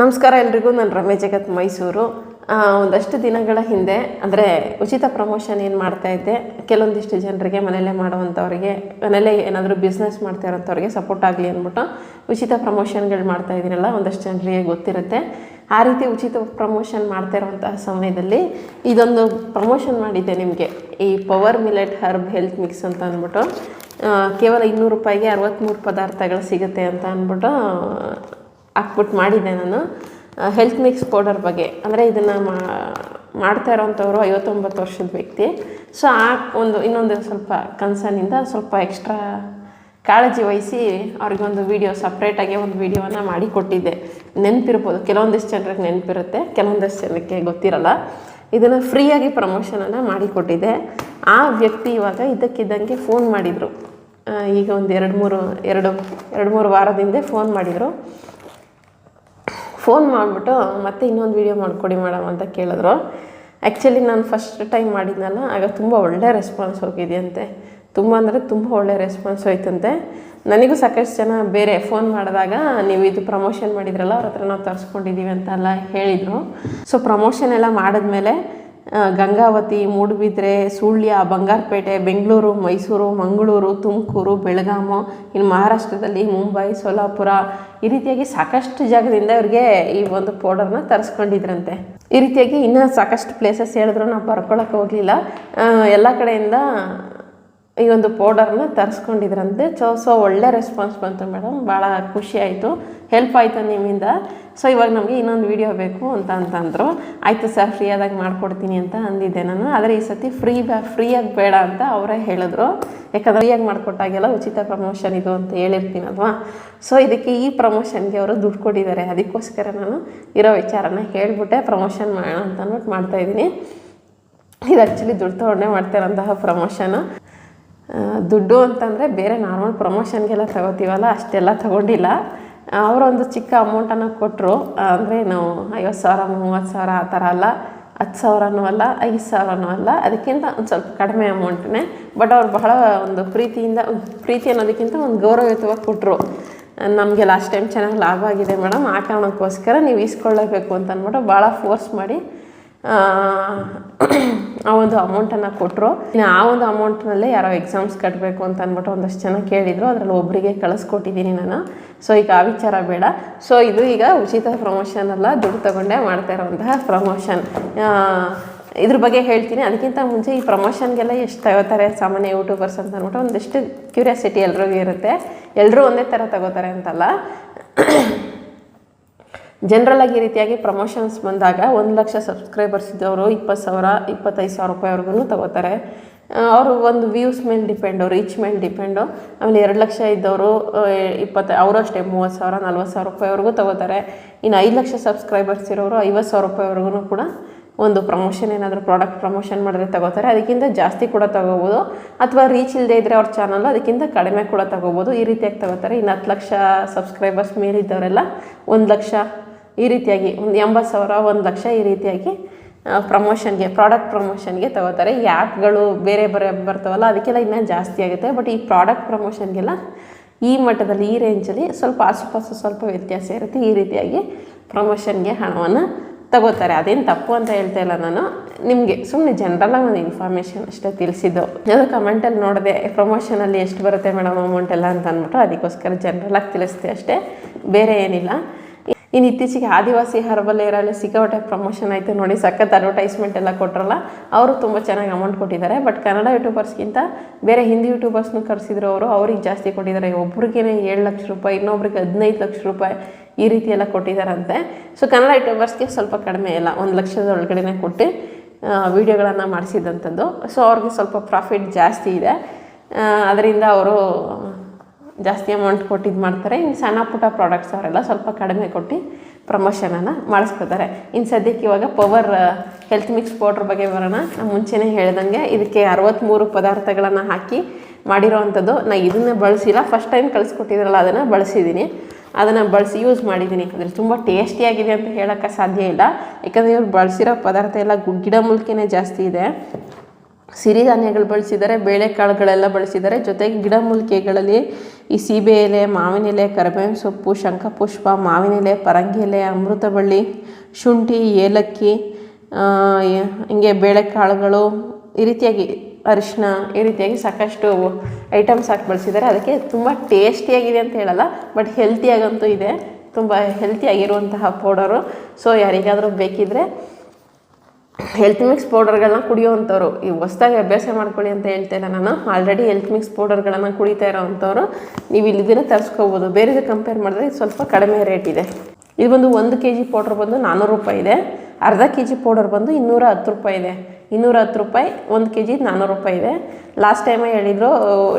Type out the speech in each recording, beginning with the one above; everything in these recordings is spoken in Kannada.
ನಮಸ್ಕಾರ ಎಲ್ರಿಗೂ, ನಾನು ರಮೇಶ್ ಜಗತ್ ಮೈಸೂರು. ಒಂದಷ್ಟು ದಿನಗಳ ಹಿಂದೆ, ಅಂದರೆ ಉಚಿತ ಪ್ರಮೋಷನ್ ಏನು ಮಾಡ್ತಾ ಇದ್ದೆ, ಕೆಲವೊಂದಿಷ್ಟು ಜನರಿಗೆ, ಮನೆಯಲ್ಲೇ ಮಾಡುವಂಥವ್ರಿಗೆ, ಮನೆಯಲ್ಲೇ ಏನಾದರೂ ಬಿಸ್ನೆಸ್ ಮಾಡ್ತಾ ಇರೋಂಥವ್ರಿಗೆ ಸಪೋರ್ಟ್ ಆಗಲಿ ಅಂದ್ಬಿಟ್ಟು ಉಚಿತ ಪ್ರಮೋಷನ್ಗಳು ಮಾಡ್ತಾ ಇದ್ದೀನಲ್ಲ ಒಂದಷ್ಟು ಜನರಿಗೆ ಗೊತ್ತಿರುತ್ತೆ. ಆ ರೀತಿ ಉಚಿತ ಪ್ರಮೋಷನ್ ಮಾಡ್ತಾ ಇರುವಂತಹ ಸಮಯದಲ್ಲಿ ಇದೊಂದು ಪ್ರಮೋಷನ್ ಮಾಡಿದ್ದೆ ನಿಮಗೆ. ಈ power millet herb health mix ಅಂತ ಅಂದ್ಬಿಟ್ಟು ಕೇವಲ ಇನ್ನೂರು ರೂಪಾಯಿಗೆ ಅರವತ್ತ್ಮೂರು ಪದಾರ್ಥಗಳು ಸಿಗುತ್ತೆ ಅಂತ ಅಂದ್ಬಿಟ್ಟು ಹಾಕ್ಬಿಟ್ಟು ಮಾಡಿದ್ದೆ ನಾನು. ಹೆಲ್ತ್ ಮಿಕ್ಸ್ ಪೌಡರ್ ಬಗ್ಗೆ. ಅಂದರೆ ಇದನ್ನು ಮಾಡ್ತಾ ಇರೋವಂಥವ್ರು ಐವತ್ತೊಂಬತ್ತು ವರ್ಷದ ವ್ಯಕ್ತಿ. ಸೊ ಆ ಒಂದು, ಇನ್ನೊಂದು ಸ್ವಲ್ಪ ಕನ್ಸರ್ನಿಂದ ಸ್ವಲ್ಪ ಎಕ್ಸ್ಟ್ರಾ ಕಾಳಜಿ ವಹಿಸಿ ಅವ್ರಿಗೊಂದು ವೀಡಿಯೋ ಸಪ್ರೇಟಾಗಿ ಒಂದು ವೀಡಿಯೋನ ಮಾಡಿ ಕೊಟ್ಟಿದ್ದೆ. ನೆನಪಿರ್ಬೋದು, ಕೆಲವೊಂದಿಷ್ಟು ಜನರಿಗೆ ನೆನಪಿರುತ್ತೆ, ಕೆಲವೊಂದಿಷ್ಟು ಜನಕ್ಕೆ ಗೊತ್ತಿರಲ್ಲ. ಇದನ್ನು ಫ್ರೀಯಾಗಿ ಪ್ರಮೋಷನನ್ನು ಮಾಡಿಕೊಟ್ಟಿದ್ದೆ ಆ ವ್ಯಕ್ತಿ ಇವಾಗ ಇದಕ್ಕಿದ್ದಂಗೆ ಫೋನ್ ಮಾಡಿದರು. ಈಗ ಒಂದು ಎರಡು ಮೂರು, ಎರಡು ಎರಡು ಮೂರು ವಾರದಿಂದ ಫೋನ್ ಮಾಡಿದರು. ಫೋನ್ ಮಾಡಿಬಿಟ್ಟು, ಮತ್ತೆ ಇನ್ನೊಂದು ವೀಡಿಯೋ ಮಾಡಿಕೊಡಿ ಮೇಡಮ್ ಅಂತ ಕೇಳಿದ್ರು. ಆ್ಯಕ್ಚುಲಿ ನಾನು ಫಸ್ಟ್ ಟೈಮ್ ಮಾಡಿದ್ನಲ್ಲ, ಆಗ ತುಂಬ ಒಳ್ಳೆ ರೆಸ್ಪಾನ್ಸ್ ಹೋಗಿದೆಯಂತೆ. ತುಂಬ ಅಂದರೆ ತುಂಬ ಒಳ್ಳೆ ರೆಸ್ಪಾನ್ಸ್ ಹೋಯ್ತಂತೆ. ನನಗೂ ಸಾಕಷ್ಟು ಜನ ಬೇರೆ ಫೋನ್ ಮಾಡಿದಾಗ, ನೀವು ಇದು ಪ್ರಮೋಷನ್ ಮಾಡಿದ್ರಲ್ಲ, ಅವ್ರ ಹತ್ರ ನಾವು ತರಿಸ್ಕೊಂಡಿದ್ದೀವಿ ಅಂತೆಲ್ಲ ಹೇಳಿದರು. ಸೊ ಪ್ರಮೋಷನ್ ಎಲ್ಲ ಮಾಡಿದ್ಮೇಲೆ ಗಂಗಾವತಿ, ಮೂಡುಬಿದ್ರೆ, ಸುಳ್ಯ, ಬಂಗಾರಪೇಟೆ, ಬೆಂಗಳೂರು, ಮೈಸೂರು, ಮಂಗಳೂರು, ತುಮಕೂರು, ಬೆಳಗಾಮು, ಇನ್ನು ಮಹಾರಾಷ್ಟ್ರದಲ್ಲಿ ಮುಂಬೈ, ಸೋಲಾಪುರ ಈ ರೀತಿಯಾಗಿ ಸಾಕಷ್ಟು ಜಾಗದಿಂದ ಅವ್ರಿಗೆ ಈ ಒಂದು ಪೌಡರ್ನ ತರಿಸ್ಕೊಂಡಿದ್ರಂತೆ. ಈ ರೀತಿಯಾಗಿ ಇನ್ನೂ ಸಾಕಷ್ಟು ಪ್ಲೇಸಸ್ ಹೇಳಿದ್ರು ನಾವು ಬರ್ಕೊಳಕ್ಕೆ ಹೋಗಲಿಲ್ಲ. ಎಲ್ಲ ಕಡೆಯಿಂದ ಈ ಒಂದು ಪೌಡರ್ನ ತರಿಸ್ಕೊಂಡಿದ್ರಂತೆ. ಸೊ ಸೊ ಒಳ್ಳೆ ರೆಸ್ಪಾನ್ಸ್ ಬಂತು ಮೇಡಮ್ ಭಾಳ ಖುಷಿ ಆಯಿತು. ಹೆಲ್ಪ್ ಆಯಿತು ನಿಮ್ಮಿಂದ. ಸೊ ಇವಾಗ ನಮಗೆ ಇನ್ನೊಂದು ವೀಡಿಯೋ ಬೇಕು ಅಂತ ಅಂತಂದರು. ಆಯಿತು ಸರ್ ಫ್ರೀ ಆದಾಗ ಮಾಡಿಕೊಡ್ತೀನಿ ಅಂತ ಅಂದಿದ್ದೆ ನಾನು. ಆದರೆ ಈ ಸತಿ ಫ್ರೀ ಬ ಫ್ರೀಯಾಗಿ ಬೇಡ ಅಂತ ಅವರೇ ಹೇಳಿದ್ರು. ಯಾಕಂದರೆ ಫ್ರೀಯಾಗಿ ಮಾಡಿಕೊಟ್ಟಾಗೆಲ್ಲ ಉಚಿತ ಪ್ರಮೋಷನ್ ಇದು ಅಂತ ಹೇಳಿರ್ತೀನಲ್ವಾ? ಸೊ ಇದಕ್ಕೆ ಈ ಪ್ರಮೋಷನ್ಗೆ ಅವರು ದುಡ್ಡು ಕೊಟ್ಟಿದ್ದಾರೆ. ಅದಕ್ಕೋಸ್ಕರ ನಾನು ಇರೋ ವಿಚಾರನ ಹೇಳಿಬಿಟ್ಟೆ. ಪ್ರಮೋಷನ್ ಮಾಡೋಣ ಅಂತ ಅಂದ್ಬಿಟ್ಟು ಮಾಡ್ತಾಯಿದ್ದೀನಿ ಇದು ಆ್ಯಕ್ಚುಲಿ ದುಡ್ಡು ತೊಗೊಂಡೇ ಮಾಡ್ತಿರೋಂತಹ ಪ್ರಮೋಷನು ದುಡ್ಡು ಅಂತಂದರೆ ಬೇರೆ ನಾರ್ಮಲ್ ಪ್ರಮೋಷನ್ಗೆಲ್ಲ ತಗೋತೀವಲ್ಲ, ಅಷ್ಟೆಲ್ಲ ತಗೊಂಡಿಲ್ಲ. ಅವರೊಂದು ಚಿಕ್ಕ ಅಮೌಂಟನ್ನು ಕೊಟ್ಟರು ಅಂದರೆ ನಾವು ಐವತ್ತು ಸಾವಿರ ಮೂವತ್ತು ಸಾವಿರ ಆ ಥರ ಅಲ್ಲ. ಹತ್ತು ಸಾವಿರನೂ ಅಲ್ಲ, ಐದು ಸಾವಿರನೂ ಅಲ್ಲ. ಅದಕ್ಕಿಂತ ಒಂದು ಸ್ವಲ್ಪ ಕಡಿಮೆ ಅಮೌಂಟೇ ಬಟ್ ಅವ್ರು ಬಹಳ ಒಂದು ಪ್ರೀತಿಯಿಂದ, ಪ್ರೀತಿ ಅನ್ನೋದಕ್ಕಿಂತ ಒಂದು ಗೌರವಯುತವಾಗಿ ಕೊಟ್ಟರು ನಮಗೆ ಲಾಸ್ಟ್ ಟೈಮ್ ಚೆನ್ನಾಗಿ ಲಾಭ ಆಗಿದೆ ಮೇಡಮ್. ಆ ಕಾರಣಕ್ಕೋಸ್ಕರ ನೀವು ಇಸ್ಕೊಳ್ಳೇಬೇಕು ಅಂತ ಅಂದ್ಬಿಟ್ಟು ಭಾಳ ಫೋರ್ಸ್ ಮಾಡಿ ಆ, ಒಂದು ಅಮೌಂಟನ್ನು ಕೊಟ್ಟರು ಇನ್ನು ಆ ಒಂದು ಅಮೌಂಟ್ನಲ್ಲೇ ಯಾರೋ ಎಕ್ಸಾಮ್ಸ್ ಕಟ್ಟಬೇಕು ಅಂತ ಅಂದ್ಬಿಟ್ಟು ಒಂದಷ್ಟು ಜನ ಕೇಳಿದರು. ಅದರಲ್ಲಿ ಒಬ್ಬರಿಗೆ ಕಳಿಸ್ಕೊಟ್ಟಿದ್ದೀನಿ ನಾನು. ಸೊ ಈಗ ಆ ವಿಚಾರ ಬೇಡ. ಸೊ ಇದು ಈಗ ಉಚಿತ ಪ್ರಮೋಷನ್ ಅಲ್ಲ ದುಡ್ಡು ತಗೊಂಡೇ ಮಾಡ್ತಾ ಇರೋವಂತಹ ಪ್ರಮೋಷನ್ ಇದ್ರ ಬಗ್ಗೆ ಹೇಳ್ತೀನಿ. ಅದಕ್ಕಿಂತ ಮುಂಚೆ ಈ ಪ್ರಮೋಷನ್ಗೆಲ್ಲ ಎಷ್ಟು ತಗೋತಾರೆ ಸಾಮಾನ್ಯ ಯೂಟ್ಯೂಬರ್ಸ್ ಅಂತ ಅಂದ್ಬಿಟ್ಟು ಒಂದಿಷ್ಟು ಕ್ಯೂರಿಯಾಸಿಟಿ ಎಲ್ರಿಗೂ ಇರುತ್ತೆ. ಎಲ್ಲರೂ ಒಂದೇ ಥರ ತಗೋತಾರೆ ಅಂತಲ್ಲ. ಜನರಲಾಗಿ ಈ ರೀತಿಯಾಗಿ ಪ್ರಮೋಷನ್ಸ್ ಬಂದಾಗ ಒಂದು ಲಕ್ಷ ಸಬ್ಸ್ಕ್ರೈಬರ್ಸ್ ಇದ್ದವರು ಇಪ್ಪತ್ತು ಸಾವಿರ, ಇಪ್ಪತ್ತೈದು ಸಾವಿರ ರೂಪಾಯಿವರೆಗೂ ತಗೋತಾರೆ. ಅವರು ಒಂದು ವ್ಯೂಸ್ ಮೇಲೆ ಡಿಪೆಂಡು ರೀಚ್ ಮೇಲೆ ಡಿಪೆಂಡು ಆಮೇಲೆ ಎರಡು ಲಕ್ಷ ಇದ್ದವರು ಇಪ್ಪತ್ತು, ಅವರು ಅಷ್ಟೇ, ಮೂವತ್ತು ಸಾವಿರ, ನಲ್ವತ್ತು ಸಾವಿರ ರೂಪಾಯಿವರೆಗೂ ತಗೋತಾರೆ. ಇನ್ನು ಐದು ಲಕ್ಷ ಸಬ್ಸ್ಕ್ರೈಬರ್ಸ್ ಇರೋರು ಐವತ್ತು ಸಾವಿರ ರೂಪಾಯಿವರೆಗೂ ಕೂಡ ಒಂದು ಪ್ರಮೋಷನ್ ಏನಾದರೂ ಪ್ರಾಡಕ್ಟ್ ಪ್ರಮೋಷನ್ ಮಾಡಿದ್ರೆ ತಗೋತಾರೆ. ಅದಕ್ಕಿಂತ ಜಾಸ್ತಿ ಕೂಡ ತಗೋಬೋದು. ಅಥವಾ ರೀಚ್ ಇಲ್ಲದೆ ಇದ್ದರೆ ಅವ್ರ ಚಾನಲ್ಲು ಅದಕ್ಕಿಂತ ಕಡಿಮೆ ಕೂಡ ತಗೋಬೋದು. ಈ ರೀತಿಯಾಗಿ ತಗೋತಾರೆ. ಇನ್ನು ಹತ್ತು ಲಕ್ಷ ಸಬ್ಸ್ಕ್ರೈಬರ್ಸ್ ಮೇಲಿದ್ದವರೆಲ್ಲ ಒಂದು ಲಕ್ಷ ಈ ರೀತಿಯಾಗಿ ಒಂದು ಎಂಬತ್ತು ಸಾವಿರ, ಒಂದು ಲಕ್ಷ ಈ ರೀತಿಯಾಗಿ ಪ್ರಮೋಷನ್ಗೆ ಪ್ರಾಡಕ್ಟ್ ಪ್ರಮೋಷನ್ಗೆ ತಗೋತಾರೆ. ಈ ಆ್ಯಪ್ಗಳು ಬೇರೆ ಬೇರೆ ಬರ್ತಾವಲ್ಲ, ಅದಕ್ಕೆಲ್ಲ ಇನ್ನೂ ಜಾಸ್ತಿ ಆಗುತ್ತೆ. ಬಟ್ ಈ ಪ್ರಾಡಕ್ಟ್ ಪ್ರಮೋಷನ್ಗೆಲ್ಲ ಈ ಮಟ್ಟದಲ್ಲಿ, ಈ ರೇಂಜಲ್ಲಿ ಸ್ವಲ್ಪ ಆಸುಪಾಸು ಸ್ವಲ್ಪ ವ್ಯತ್ಯಾಸ ಇರುತ್ತೆ. ಈ ರೀತಿಯಾಗಿ ಪ್ರಮೋಷನ್ಗೆ ಹಣವನ್ನು ತಗೋತಾರೆ. ಅದೇನು ತಪ್ಪು ಅಂತ ಹೇಳ್ತಾ ಇಲ್ಲ ನಾನು. ನಿಮಗೆ ಸುಮ್ಮನೆ ಜನರಲ್ಲಾಗಿ ಒಂದು ಇನ್ಫಾರ್ಮೇಷನ್ ಅಷ್ಟೇ ತಿಳಿಸಿದ್ದು. ಅದು ಕಮೆಂಟಲ್ಲಿ ನೋಡಿದೆ ಪ್ರಮೋಷನಲ್ಲಿ ಎಷ್ಟು ಬರುತ್ತೆ ಮೇಡಮ್ ಅಮೌಂಟ್ ಎಲ್ಲ ಅಂತ ಅಂದ್ಬಿಟ್ಟು ಅದಕ್ಕೋಸ್ಕರ ಜನರಲ್ಲಾಗಿ ತಿಳಿಸ್ದೆ ಅಷ್ಟೇ. ಬೇರೆ ಏನಿಲ್ಲ. ಇನ್ನು ಇತ್ತೀಚೆಗೆ ಆದಿವಾಸಿ ಹರ್ಬಲ್ ಏರಲ್ಲಿ ಸಿಕ್ಕಾಪಟ್ಟೆ ಪ್ರಮೋಷನ್ ಆಯಿತು ನೋಡಿ, ಸಖತ್ ಅಡ್ವರ್ಟೈಸ್ಮೆಂಟ್ ಎಲ್ಲ ಕೊಟ್ಟರಲ್ಲ ಅವರು ತುಂಬ ಚೆನ್ನಾಗಿ ಅಮೌಂಟ್ ಕೊಟ್ಟಿದ್ದಾರೆ. ಬಟ್ ಕನ್ನಡ ಯೂಟ್ಯೂಬರ್ಸ್ಗಿಂತ ಬೇರೆ ಹಿಂದಿ ಯೂಟ್ಯೂಬರ್ಸ್ನು ಕರೆಸಿದ್ರು ಅವರು, ಅವ್ರಿಗೆ ಜಾಸ್ತಿ ಕೊಟ್ಟಿದ್ದಾರೆ. ಒಬ್ರಿಗೇನೆ ಏಳು ಲಕ್ಷ ರೂಪಾಯಿ, ಇನ್ನೊಬ್ರಿಗೆ ಹದಿನೈದು ಲಕ್ಷ ರೂಪಾಯಿ ಈ ರೀತಿ ಎಲ್ಲ ಕೊಟ್ಟಿದ್ದಾರಂತೆ. ಸೊ ಕನ್ನಡ ಯೂಟ್ಯೂಬರ್ಸ್ಗೆ ಸ್ವಲ್ಪ ಕಡಿಮೆ ಇಲ್ಲ ಒಂದು ಲಕ್ಷದ ಒಳಗಡೆನೆ ಕೊಟ್ಟು ವೀಡಿಯೋಗಳನ್ನು ಮಾಡಿಸಿದಂಥದ್ದು. ಸೊ ಅವ್ರಿಗೆ ಸ್ವಲ್ಪ ಪ್ರಾಫಿಟ್ ಜಾಸ್ತಿ ಇದೆ. ಅದರಿಂದ ಅವರು ಜಾಸ್ತಿ ಅಮೌಂಟ್ ಕೊಟ್ಟಿದ್ದು ಮಾಡ್ತಾರೆ. ಇನ್ನು ಸಣ್ಣ ಪುಟ್ಟ ಪ್ರಾಡಕ್ಟ್ಸ್ ಅವರೆಲ್ಲ ಸ್ವಲ್ಪ ಕಡಿಮೆ ಕೊಟ್ಟು ಪ್ರಮೋಷನನ್ನು ಮಾಡಿಸ್ಕೋತಾರೆ. ಇನ್ನು ಸದ್ಯಕ್ಕೆ ಇವಾಗ ಪವರ್ ಹೆಲ್ತ್ ಮಿಕ್ಸ್ ಪೌಡ್ರ್ ಬಗ್ಗೆ ಬರೋಣ. ನಾನು ಮುಂಚೆನೇ ಹೇಳ್ದಂಗೆ ಇದಕ್ಕೆ ಅರವತ್ತ್ಮೂರು ಪದಾರ್ಥಗಳನ್ನು ಹಾಕಿ ಮಾಡಿರೋವಂಥದ್ದು ನಾನು ಇದನ್ನು ಬಳಸಿಲ್ಲ. ಫಸ್ಟ್ ಟೈಮ್ ಕಳಿಸ್ಕೊಟ್ಟಿದ್ರಲ್ಲ, ಅದನ್ನು ಬಳಸಿದ್ದೀನಿ ಅದನ್ನು ಬಳಸಿ ಯೂಸ್ ಮಾಡಿದ್ದೀನಿ ಯಾಕಂದರೆ ತುಂಬ ಟೇಸ್ಟಿಯಾಗಿದೆ ಅಂತ ಹೇಳೋಕ್ಕೆ ಸಾಧ್ಯ ಇಲ್ಲ. ಯಾಕಂದರೆ ಇವ್ರು ಬಳಸಿರೋ ಪದಾರ್ಥ ಎಲ್ಲ ಗಿಡಮೂಲಿಕೆನೇ ಜಾಸ್ತಿ ಇದೆ. ಸಿರಿಧಾನ್ಯಗಳು ಬಳಸಿದ್ದಾರೆ ಬೇಳೆಕಾಳುಗಳೆಲ್ಲ ಬಳಸಿದ್ದಾರೆ ಜೊತೆಗೆ ಗಿಡಮೂಲಿಕೆಗಳಲ್ಲಿ ಈ ಸೀಬೆ ಎಲೆ ಮಾವಿನ ಎಲೆ ಕರಿಬೇವಿನ ಸೊಪ್ಪು, ಶಂಖಪುಷ್ಪ ಮಾವಿನ ಎಲೆ ಪರಂಗಿ ಎಲೆ ಅಮೃತಬಳ್ಳಿ, ಶುಂಠಿ, ಏಲಕ್ಕಿ ಹಿಂಗೆ ಬೇಳೆಕಾಳುಗಳು, ಈ ರೀತಿಯಾಗಿ ಅರಿಶಿನ ಈ ರೀತಿಯಾಗಿ ಸಾಕಷ್ಟು ಐಟಮ್ಸ್ ಹಾಕಿ ಬಳಸಿದ್ದಾರೆ. ಅದಕ್ಕೆ ತುಂಬ ಟೇಸ್ಟಿಯಾಗಿದೆ ಅಂತ ಹೇಳಲ್ಲ, ಬಟ್ ಹೆಲ್ತಿಯಾಗಂತೂ ಇದೆ. ತುಂಬ ಹೆಲ್ತಿಯಾಗಿರುವಂತಹ ಪೌಡರು. ಸೊ ಯಾರಿಗಾದರೂ ಬೇಕಿದ್ದರೆ ಹೆಲ್ತ್ ಮಿಕ್ಸ್ ಪೌಡರ್ಗಳನ್ನ ಕುಡಿಯೋವಂಥವ್ರು. ಈ ಹೊಸ್ದಾಗಿ ಅಭ್ಯಾಸ ಮಾಡ್ಕೊಳ್ಳಿ ಅಂತ ಹೇಳ್ತಾ ನಾನು. ಆಲ್ರೆಡಿ ಹೆಲ್ತ್ ಮಿಕ್ಸ್ ಪೌಡರ್ಗಳನ್ನು ಕುಡಿತಾ ಇರೋವಂಥವ್ರು. ನೀವು ಇಲ್ಲಿದ್ದೀನ ತರಿಸ್ಕೋಬೋದು. ಬೇರೆದು ಕಂಪೇರ್ ಮಾಡಿದ್ರೆ ಸ್ವಲ್ಪ ಕಡಿಮೆ ರೇಟ್ ಇದೆ. ಇದು ಬಂದು ಒಂದು ಕೆ ಜಿ ಪೌಡ್ರ್ ಬಂದು ನಾನ್ನೂರು ರೂಪಾಯಿ ಇದೆ. ಅರ್ಧ ಕೆ ಜಿ ಪೌಡರ್ ಬಂದು ಇನ್ನೂರ ಹತ್ತು ರೂಪಾಯಿ ಇದೆ. ಇನ್ನೂರ ಹತ್ತು ರೂಪಾಯಿ, ಒಂದು ಕೆ ಜಿ ನಾನ್ನೂರು ರೂಪಾಯಿ ಇದೆ. ಲಾಸ್ಟ್ ಟೈಮೇ ಹೇಳಿದ್ರು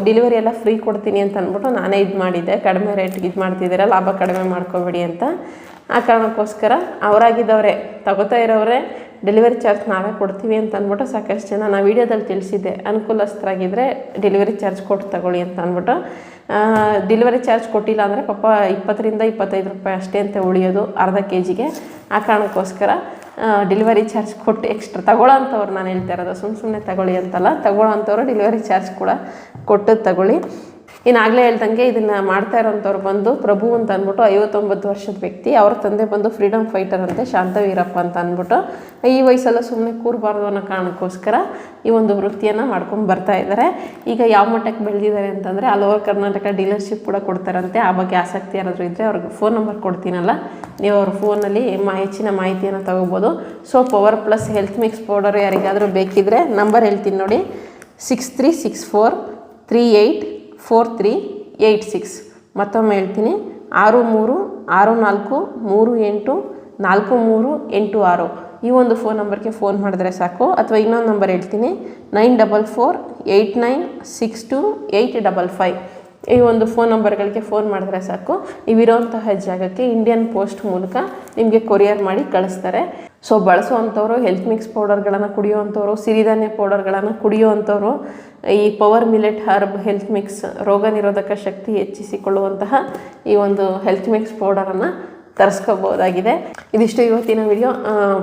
ಡೆಲಿವರಿ ಎಲ್ಲ ಫ್ರೀ ಕೊಡ್ತೀನಿ ಅಂತ ಅಂದ್ಬಿಟ್ಟು ನಾನೇ ಇದು ಮಾಡಿದ್ದೆ. ಕಡಿಮೆ ರೇಟ್ಗೆ ಇದು ಮಾಡ್ತಿದ್ದೀರಾ, ಲಾಭ ಕಡಿಮೆ ಮಾಡ್ಕೋಬೇಡಿ ಅಂತ. ಆ ಕಾರಣಕ್ಕೋಸ್ಕರ ಅವರಾಗಿದ್ದವರೇ, ತಗೋತಾ ಇರೋರೇ ಡೆಲಿವರಿ ಚಾರ್ಜ್ ನಾವೇ ಕೊಡ್ತೀವಿ ಅಂತ ಅಂದ್ಬಿಟ್ಟು ಸಾಕಷ್ಟು ಜನ ನಾನು ವೀಡಿಯೋದಲ್ಲಿ ತಿಳಿಸಿದ್ದೆ. ಅನುಕೂಲಸ್ಥರಾಗಿದ್ದರೆ ಡೆಲಿವರಿ ಚಾರ್ಜ್ ಕೊಟ್ಟು ತಗೊಳ್ಳಿ ಅಂತ ಅಂದ್ಬಿಟ್ಟು. ಡೆಲಿವರಿ ಚಾರ್ಜ್ ಕೊಟ್ಟಿಲ್ಲ ಅಂದರೆ ಪಾಪ ಇಪ್ಪತ್ತರಿಂದ ಇಪ್ಪತ್ತೈದು ರೂಪಾಯಿ ಅಷ್ಟೇ ಅಂತ ಉಳಿಯೋದು ಅರ್ಧ ಕೆ ಜಿಗೆ ಆ ಕಾರಣಕ್ಕೋಸ್ಕರ ಡೆಲಿವರಿ ಚಾರ್ಜ್ ಕೊಟ್ಟು ಎಕ್ಸ್ಟ್ರಾ ತಗೊಳ್ಳೋ ಅಂಥವ್ರು ನಾನು ಹೇಳ್ತಾ ಇರೋದು. ಸುಮ್ಮನೆ ಸುಮ್ಮನೆ ತಗೊಳ್ಳಿ ಅಂತಲ್ಲ ತಗೊಳ್ಳೋ ಅಂಥವ್ರು ಡೆಲಿವರಿ ಚಾರ್ಜ್ ಕೂಡ ಕೊಟ್ಟು ತಗೊಳ್ಳಿ. ಇನ್ನು ಆಗಲೇ ಹೇಳ್ದಂಗೆ ಇದನ್ನು ಮಾಡ್ತಾ ಇರೋಂಥವ್ರು ಬಂದು ಪ್ರಭು ಅಂತ ಅಂದ್ಬಿಟ್ಟು ಐವತ್ತೊಂಬತ್ತು ವರ್ಷದ ವ್ಯಕ್ತಿ, ಅವ್ರ ತಂದೆ ಬಂದು ಫ್ರೀಡಮ್ ಫೈಟರ್ ಅಂತೆ ಶಾಂತವೀರಪ್ಪ ಅಂತ ಅಂದ್ಬಿಟ್ಟು ಈ ವಯಸ್ಸೆಲ್ಲ ಸುಮ್ಮನೆ ಕೂರಬಾರ್ದು ಅನ್ನೋ ಕಾರಣಕ್ಕೋಸ್ಕರ ಈ ಒಂದು ವೃತ್ತಿಯನ್ನು ಮಾಡ್ಕೊಂಡು ಬರ್ತಾ ಇದ್ದಾರೆ ಈಗ ಯಾವ ಮಟ್ಟಕ್ಕೆ ಬೆಳೆದಿದ್ದಾರೆ ಅಂತಂದರೆ ಆಲ್ ಓವರ್ ಕರ್ನಾಟಕ ಡೀಲರ್ಶಿಪ್ ಕೂಡ ಕೊಡ್ತಾರಂತೆ. ಆ ಬಗ್ಗೆ ಆಸಕ್ತಿ ಯಾರಾದರೂ ಇದ್ದರೆ ಅವ್ರಿಗೆ ಫೋನ್ ನಂಬರ್ ಕೊಡ್ತೀನಲ್ಲ. ನೀವು ಅವ್ರ ಫೋನಲ್ಲಿ ಮಾ ಹೆಚ್ಚಿನ ಮಾಹಿತಿಯನ್ನು ತಗೋಬೋದು. So power plus health mix powder ಯಾರಿಗಾದರೂ ಬೇಕಿದ್ದರೆ ನಂಬರ್ ಹೇಳ್ತೀನಿ ನೋಡಿ. Six three six four three eight four three eight six. ಮತ್ತೊಮ್ಮೆ ಹೇಳ್ತೀನಿ, ಆರು ಮೂರು, ಆರು ನಾಲ್ಕು, ಮೂರು ಎಂಟು, ನಾಲ್ಕು ಮೂರು, ಎಂಟು ಆರು. ಈ ಒಂದು ಫೋನ್ ನಂಬರ್ಗೆ ಫೋನ್ ಮಾಡಿದ್ರೆ ಸಾಕು. ಅಥವಾ ಇನ್ನೊಂದು ನಂಬರ್ ಹೇಳ್ತೀನಿ, nine double four eight nine six two eight double five. ಈ ಒಂದು ಫೋನ್ ನಂಬರ್ಗಳಿಗೆ ಫೋನ್ ಮಾಡಿದ್ರೆ ಸಾಕು. ನೀವಿರೋಂತಹ ಜಾಗಕ್ಕೆ ಇಂಡಿಯನ್ ಪೋಸ್ಟ್ ಮೂಲಕ ನಿಮಗೆ ಕೊರಿಯರ್ ಮಾಡಿ ಕಳಿಸ್ತಾರೆ. ಸೊ ಬಳಸುವಂಥವ್ರು ಹೆಲ್ತ್ ಮಿಕ್ಸ್ ಪೌಡರ್ಗಳನ್ನು ಕುಡಿಯುವಂಥವ್ರು, ಸಿರಿಧಾನ್ಯ ಪೌಡರ್ಗಳನ್ನು ಕುಡಿಯುವಂಥವ್ರು, ಈ power millet herb health mix ರೋಗ ನಿರೋಧಕ ಶಕ್ತಿ ಹೆಚ್ಚಿಸಿಕೊಳ್ಳುವಂತಹ ಈ ಒಂದು ಹೆಲ್ತ್ ಮಿಕ್ಸ್ ಪೌಡರನ್ನು ತರಿಸ್ಕೋಬೋದಾಗಿದೆ. ಇದಿಷ್ಟು ಇವತ್ತಿನ ವಿಡಿಯೋ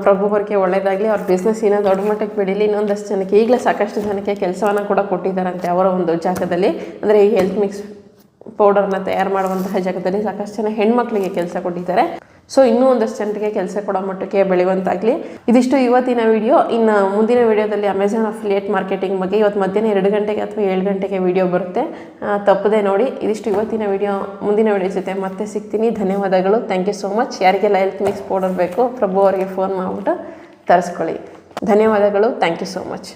ಪ್ರಭು ಅವ್ರಿಗೆ ಒಳ್ಳೆಯದಾಗಲಿ ಅವ್ರ ಬಿಸ್ನೆಸ್ ಏನೋ ದೊಡ್ಡ ಮಟ್ಟಕ್ಕೆ ಬೆಳೀಲಿ ಇನ್ನೊಂದಷ್ಟು ಜನಕ್ಕೆ, ಈಗಲೇ ಸಾಕಷ್ಟು ಜನಕ್ಕೆ ಕೆಲಸವನ್ನು ಕೂಡ ಕೊಟ್ಟಿದ್ದಾರಂತೆ ಅವರ ಒಂದು ಜಾಗದಲ್ಲಿ. ಅಂದರೆ ಈ ಹೆಲ್ತ್ ಮಿಕ್ಸ್ ಪೌಡರ್ನ ತಯಾರು ಮಾಡುವಂತಹ ಜಾಗದಲ್ಲಿ ಸಾಕಷ್ಟು ಜನ ಹೆಣ್ಮಕ್ಳಿಗೆ ಕೆಲಸ ಕೊಟ್ಟಿದ್ದಾರೆ. ಸೊ ಇನ್ನೂ ಒಂದಷ್ಟು ಜನರಿಗೆ ಕೆಲಸ ಕೊಡೋ ಮಟ್ಟಕ್ಕೆ ಬೆಳೆಯುವಂತಾಗಲಿ. ಇದಿಷ್ಟು ಇವತ್ತಿನ ವಿಡಿಯೋ ಇನ್ನು ಮುಂದಿನ ವಿಡಿಯೋದಲ್ಲಿ ಅಮೆಝಾನ್ ಅಫಿಲಿಯೇಟ್ ಮಾರ್ಕೆಟಿಂಗ್ ಬಗ್ಗೆ ಇವತ್ತು ಮಧ್ಯಾಹ್ನ ಎರಡು ಗಂಟೆಗೆ ಅಥವಾ ಏಳು ಗಂಟೆಗೆ ವಿಡಿಯೋ ಬರುತ್ತೆ. ತಪ್ಪದೆ ನೋಡಿ, ಇದಿಷ್ಟು ಇವತ್ತಿನ ವಿಡಿಯೋ ಮುಂದಿನ ವಿಡಿಯೋ ಜೊತೆ ಮತ್ತೆ ಸಿಗ್ತೀನಿ. ಧನ್ಯವಾದಗಳು. ಥ್ಯಾಂಕ್ ಯು ಸೋ ಮಚ್ ಯಾರಿಗೆಲ್ಲ ಹೆಲ್ತ್ ಮಿಕ್ಸ್ ಪೌಡರ್ ಬೇಕು, ಪ್ರಭು ಅವರಿಗೆ ಫೋನ್ ಮಾಡಿಬಿಟ್ಟು ತರಿಸ್ಕೊಳ್ಳಿ. ಧನ್ಯವಾದಗಳು. Thank you so much